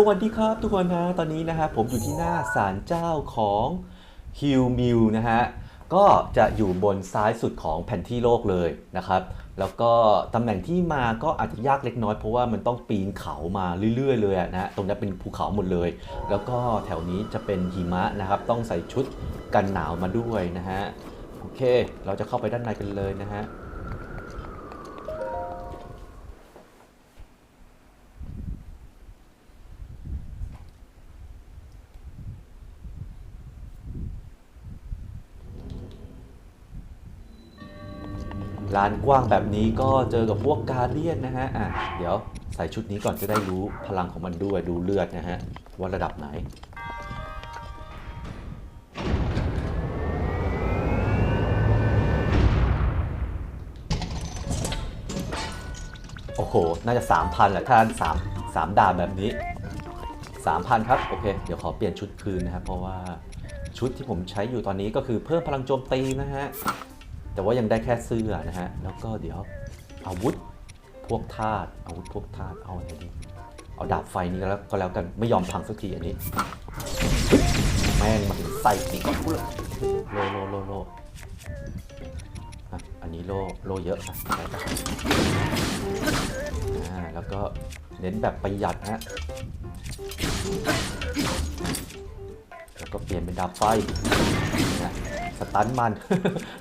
สวัสดีครับทุกคนนะตอนนี้นะฮะผมอยู่ที่หน้าศาลเจ้าของฮิวมิวนะฮะก็จะอยู่บนซ้ายสุดของแผนที่โลกเลยนะครับ แล้วก็ตำแหน่งที่มาก็อาจจะยากเล็กน้อยเพราะว่ามันต้องปีนเขามาเรื่อย ๆ เลยนะฮะตรงนี้เป็นภูเขาหมดเลย แล้วก็แถวนี้จะเป็นหิมะนะครับ ต้องใส่ชุดกันหนาวมาด้วยนะฮะโอเค เราจะเข้าไปด้านในกันเลยนะฮะ ลานกว้างแบบนี้ก็เจอกับพวกกาเดียนนะฮะอะเดี๋ยวใส่ชุดนี้ก่อนจะได้รู้พลังของมันด้วยดูเลือดนะฮะว่าระดับไหนโอ้โห น่าจะ 3,000แหละถ้าสามสามดาบแบบนี้ 3,000 ครับ โอเค เดี๋ยวขอเปลี่ยนชุดคืนนะครับ เพราะว่าชุดที่ผมใช้อยู่ตอนนี้ก็คือเพิ่มพลังโจมตีนะฮะ แต่ว่ายังได้แค่เสื้อนะฮะ แล้วก็เดี๋ยวอาวุธพวกธาตุอาวุธพวกธาตุเอาอะไรดี เอาดาบไฟนี้แล้วก็แล้วกันไม่ยอมพังสักทีอันนี้ แม่งมาถึงใส่ตีก่อนกูเลยโลโลโลโลอะอันนี้โลโลเยอะนะใช่ปะอ่าแล้วก็เน้นแบบประหยัดฮะแล้วก็เปลี่ยนเป็นดาบไฟ สตันมัน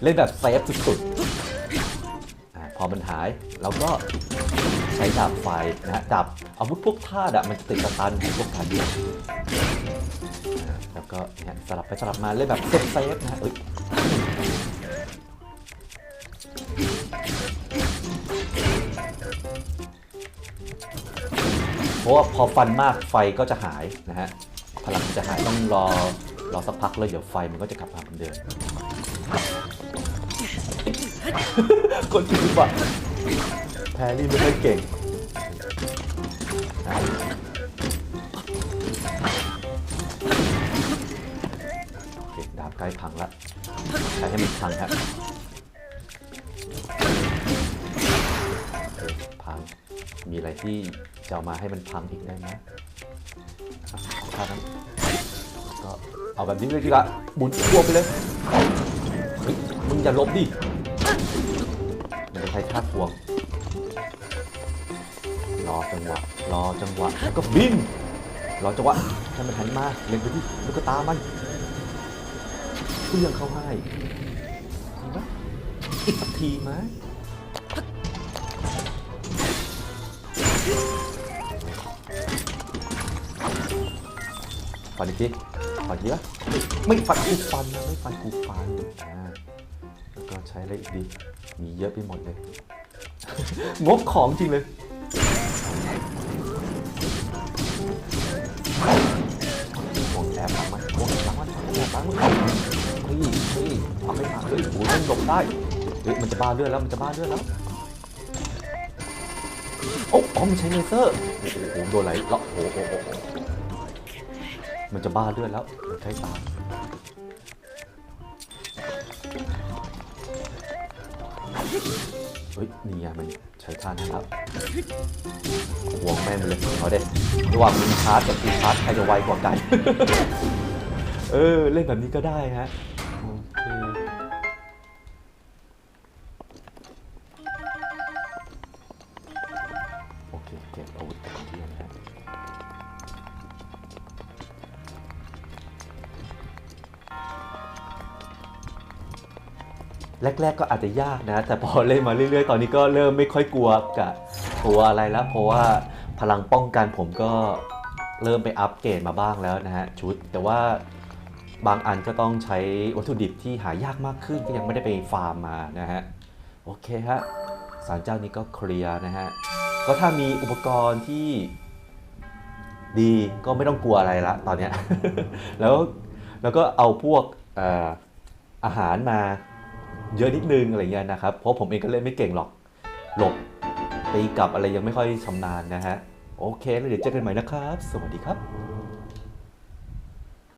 เล่นแบบเซฟสุดๆอพอมันหายเราก็ใช้ดาบไฟนะดาบอาวุธพวกธาตุอะมันจะติดสตันพวกการเดียวแล้วก็เนี่ยสลับไปสลับมาเล่นแบบเซฟเซฟๆนะเอ้ยเพราะว่าพอฟันมากไฟก็จะหายนะฮะพลังจะหายต้องรอ รอสักพักเลยเดี๋ยวไฟมันก็จะกลับมาเหมือนเดิมคนคิดว่าแพรรี่ไม่ค่อยเก่งดาบใกล้พังแล้วใช้ให้มันพังครับพัง มีอะไรที่จะมาให้มันพังอีกได้ไหมข้านั้น เอาแบบนี้เลยดีกว่าหมุนทั่วไปเลยเฮ้ยมึงอย่าหลบดิมันจะใช้ท่าพวง รอจังหวะ รอจังหวะแล้วก็บิน รอจังหวะให้มันหันมาเล็งไปที่ลูกตามันเพื่องเข้าให้ดีปะอีกสักทีไหมฟันอีกที ฟันอีกทีปะไม่ฟันกูฟันนะไม่ฟันกูฟันอ่าแล้วก็ใช้อะไรอีกดี มีเยอะไปหมดเลย งบของจริงเลยวงแอบหลังมันวงแอบหลังมันวงแอบหมันเฮ้ยเฮ้ยเอาไม่มาเฮ้ยโอ้ยมันหลบได้เฮ้ยมันจะบ้าเลือดแล้วมันจะบ้าเลือดแล้วโอ้มันใช้เลเซอร์โอ้โหโดนไหลแล้วโอ้โหโอ้โหโอ้โห มันจะบ้าเลือดแล้วมันใกล้ตายเฮ้ยนี่ไงมันใช้ท่านั้นแล้วห่วงแม่นเลยเอาเด็ระหว่างมีชาร์จกับกูชาร์จใครจะไวกว่ากัน เออ เล่นแบบนี้ก็ได้ฮะโอเค แรก ๆ ก็อาจจะยากนะ แต่พอเล่นมาเรื่อย ๆ ตอนนี้ก็เริ่มไม่ค่อยกลัวกับกลัวอะไรแล้ว เพราะว่าพลังป้องกันผมก็เริ่มไปอัปเกรดมาบ้างแล้วนะฮะชุด แต่ว่าบางอันก็ต้องใช้วัตถุดิบที่หายากมากขึ้นก็ยังไม่ได้ไปฟาร์มมานะฮะ โอเคฮะสารเจ้านี้ก็เคลียร์นะฮะ ก็ถ้ามีอุปกรณ์ที่ดีก็ไม่ต้องกลัวอะไรละตอนเนี้ยแล้วแล้วก็เอาพวกออาหารมา เยอะนิดนึงอะไรเงี้ยนะครับ เพราะผมเองก็เล่นไม่เก่งหรอก หลบตีกลับอะไรยังไม่ค่อยชำนาญนะฮะ โอเค แล้วเดี๋ยวเจอกันใหม่นะครับ สวัสดีครับ